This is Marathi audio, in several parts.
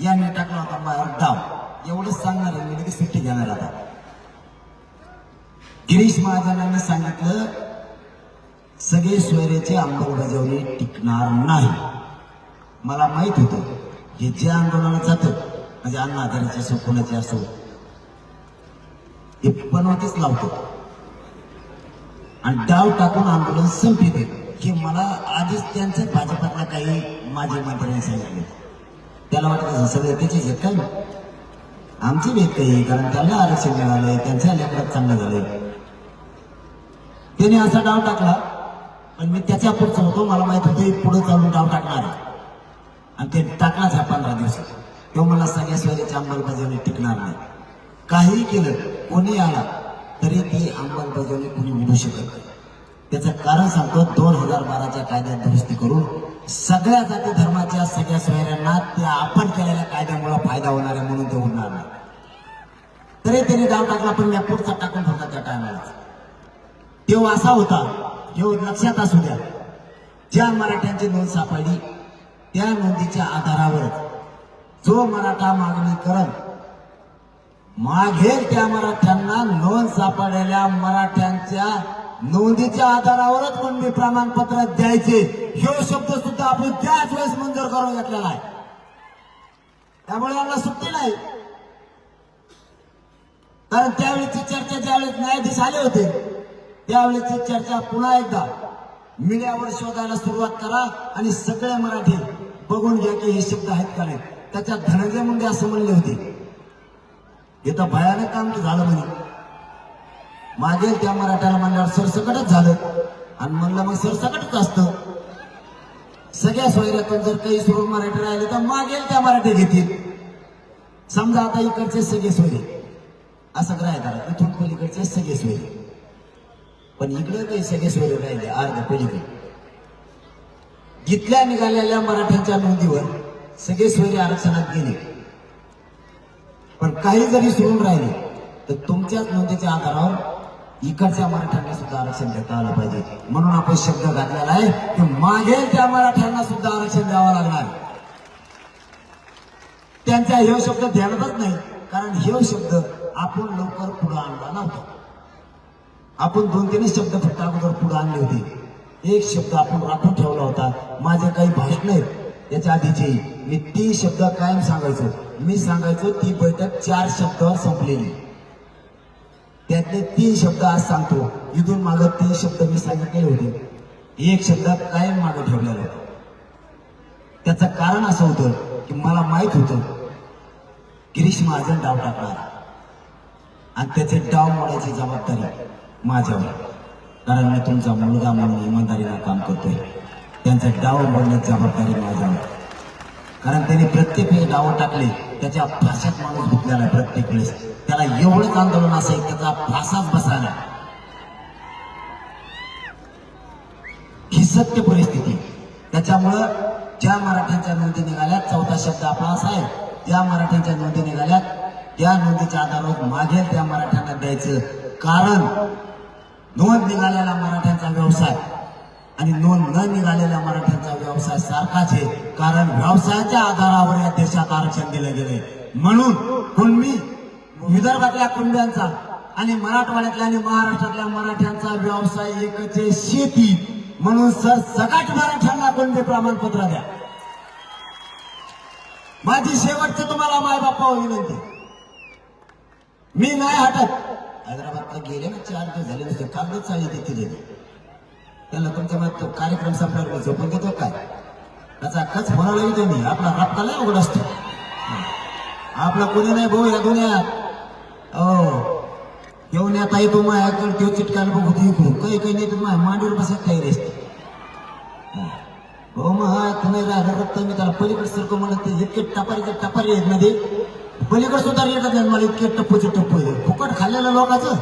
यांनी टाकला होता बाहेर डाव एवढंच सांगणार आहे मी लगेच सुट्टी घेणार आता. गिरीश महाजनांनी सांगितलं सगळे सोयरेची अंमलबजावणी टिकणार नाही. मला माहीत होतं हे जे आंदोलनात जातं म्हणजे अण्णा आधाराचे असो कोणाचे असो हे बनवतच लावतो. आणि डाव टाकून आंदोलन संपते हे मला आधीच त्यांचं भाजपातला काही माझे मंत्र्यांनी सांगितले. त्याला वाटत सगळे त्याचीच आहेत काय? आमची भेट काही कारण त्यांना आरक्षण मिळालंय त्यांच्या लेकरात चांगलं झालंय. त्याने असा डाव टाकला पण मी त्याच्या पुढचं होतो मला माहीत होतं पुढे चालून डाव टाकणार आहे. आणि ते टाकलाच हा पंधरा दिवसात. तो मला सगळ्या सोयऱ्याची अंमलबजावणी टिकणार नाही. काही केलं कोणी आला तरी ती अंमलबजावणी कोणी मिळू शकत नाही. त्याचं कारण सांगतो दोन हजार बाराच्या कायद्यात दुरुस्ती करून सगळ्या जाती धर्माच्या सगळ्या सोयऱ्यांना त्या आपण केलेल्या कायद्यामुळे फायदा होणार आहे म्हणून ते होणार नाही. तरी त्याने डाव टाकला पण मी टाकून होता त्या टायमाला तो असा होता हे लक्षात असू द्या. ज्या मराठ्यांची नोंद सापडली त्या नोंदीच्या आधारावर जो मराठा मागणी करत मागेल त्या मराठ्यांना नोंद सापडलेल्या मराठ्यांच्या नोंदीच्या आधारावरच कुणबी प्रमाणपत्र द्यायचे. हे शब्द सुद्धा आपण त्याच वेळेस मंजूर करून घेतलेला आहे. त्यामुळे यांना सुट्टी नाही. कारण त्यावेळेची चर्चा ज्यावेळेस न्यायाधीश आले होते त्यावेळेची चर्चा पुन्हा एकदा मीडियावर शोधायला सुरुवात करा आणि सगळे मराठी बघून घ्या की हे शब्द आहेत का नाही. त्याच्यात धनंजय मुंडे असं म्हणले होते. हे तर भयानक काम झालं म्हणे. मागेल त्या मराठ्याला म्हणल्यावर सरसकटच झालं. आणि म्हणलं मग सरसकटच असतं. सगळ्या सोयऱ्यातून जर काही सोडून मराठी राहिले तर मागेल त्या मराठी घेतील. समजा आता इकडचे सगळे सोयरे. असं ग्राह्य करा इथून पलीकडचे सगळे सोयरे. पण इकडे काही सगळे सोयरे राहिले अर्ध पलीकडे. जिथल्या निघालेल्या मराठ्यांच्या नोंदीवर सगळे सोयरे आरक्षणात गेले. पण काही जरी सोडून राहिले तर तुमच्याच नोंदीच्या आधारावर इकडच्या मराठ्यांना सुद्धा आरक्षण देता आलं पाहिजे. म्हणून आपण शब्द घातलेला आहे की मागेल त्या मराठ्यांना सुद्धा आरक्षण द्यावं लागणार. त्यांचा हे शब्द ध्यानातच नाही कारण हे शब्द आपण लवकर पुढे आणला नव्हता. आपण दोन तीनच शब्द फक्त अगोदर पुढे आणले होते. एक शब्द आपण राखून ठेवला होता माझे काही भाषण आहेत त्याच्या आधीचे मी तीन शब्द कायम सांगायचो. मी सांगायचो ती बैठक चार शब्दावर संपलेली. त्यातले तीन शब्द आज सांगतो. इथून मागं तीन शब्द मी सांगितलेले होते. एक शब्द कायम मागं ठेवलेला होता. त्याचं कारण असं होतं की मला माहीत होतं गिरीश महाजन डाव टाकणार आणि त्याचे डाव मोडायची जबाबदारी माझ्यावर कारण मी तुमचा मुलगा म्हणून इमानदारीला काम करतोय. त्यांचं डाव मोडण्याची जबाबदारी माझ्यावर कारण त्यांनी प्रत्येक वेळेस डाव टाकले त्याच्या फाशात माणूस घेतलेला आहे प्रत्येक वेळेस. त्याला एवढंच आंदोलन असेल त्याचा फासाच बसायला ही सत्य परिस्थिती. त्याच्यामुळं ज्या मराठ्यांच्या नोंदी निघाल्यात चौथा शब्द आपला असा आहे त्या मराठ्यांच्या नोंदी निघाल्यात त्या नोंदीच्या आधारावर मागेल त्या मराठ्यांना द्यायचं कारण नोंद निघालेला मराठ्यांचा व्यवसाय आणि नोंद न निघालेल्या मराठ्यांचा व्यवसाय सारखाच आहे कारण व्यवसायाच्या आधारावर या देशात आरक्षण दिलं गेलंय. म्हणून कुणबी विदर्भातल्या कुंड्यांचा आणि मराठवाड्यातल्या आणि महाराष्ट्रातल्या मराठ्यांचा व्यवसाय एकच आहे शेती. म्हणून सर सगळ्यात मराठ्यांना कुणबी प्रमाणपत्र द्या? माझी शेवटचं तुम्हाला मायबापावर विनंती. मी नाही हटत. हैदराबादला गेले ना चार दिवस झाले नसते कागदच सांगितले तिथे त्याला तुमच्या मत तो कार्यक्रम संपल्यावर मी झोपून देतो काय? त्याचा कच म्हणाला येतो मी आपला रप्ता लय उघड असतो. आपला कोणी नाही भाऊ या दुनियात. हो. घेऊन येता येतो माझ्याकडे तो चिटकाला बघू ती काही काही नाही तर माझ्या मांडीवर बसत काही रेसते हो. हो मग हा तुम्ही झालं रक्त मी त्याला पलीकडे सरको म्हणत ते इतके टपारीचे टपारी आहेत मध्ये पलीकडे सुद्धा येतात नाही मला इतके टप्पूचे टप्पू. आहे फुकट खाल्लेलं लोकांचं.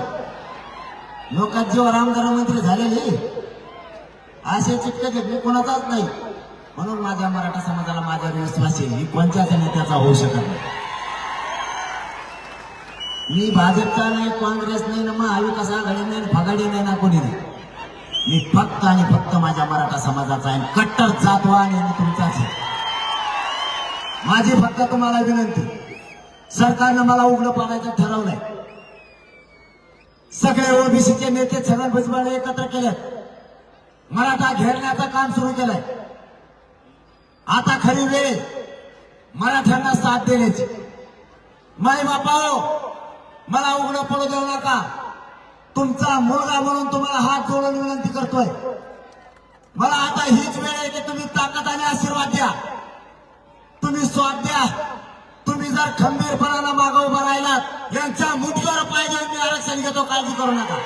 लोकात जेव्हा आमदार मंत्री झालेले असे चिटकत घेत मी कोणाचाच नाही. म्हणून माझ्या मराठा समाजाला माझ्यावर विश्वास आहे. ही कोणत्याच नेत्याचा होऊ शकत नाही. मी भाजपचा नाही काँग्रेस नाही ना महाविकास आघाडी नाही फगाडी नाही ना कोणी नाही मी फक्त आणि फक्त माझ्या मराठा समाजाचा आहे. कट्टर जातवा आणि तुमचाच माझी फक्त तुम्हाला विनंती. सरकारनं मला उघडं पाडायचं ठरवलंय. सगळे ओबीसीचे नेते छगन भुजबळ एकत्र केलेत. मराठा घेरण्याचं काम सुरू केलंय. आता खरी वेळ मराठ्यांना साथ देण्याची. माई बापाओ मला उघडं पडू देऊ नका. तुमचा मुलगा म्हणून तुम्हाला हात जोडून विनंती करतोय. मला आता हीच वेळ आहे की तुम्ही ताकदाने आशीर्वाद द्या. तुम्ही स्वाद द्या. तुम्ही जर खंबीरपणानं मागं उभं राहिलात यांच्या मुठीवर पाहिजे मी आरक्षण घेतो काळजी करू नका.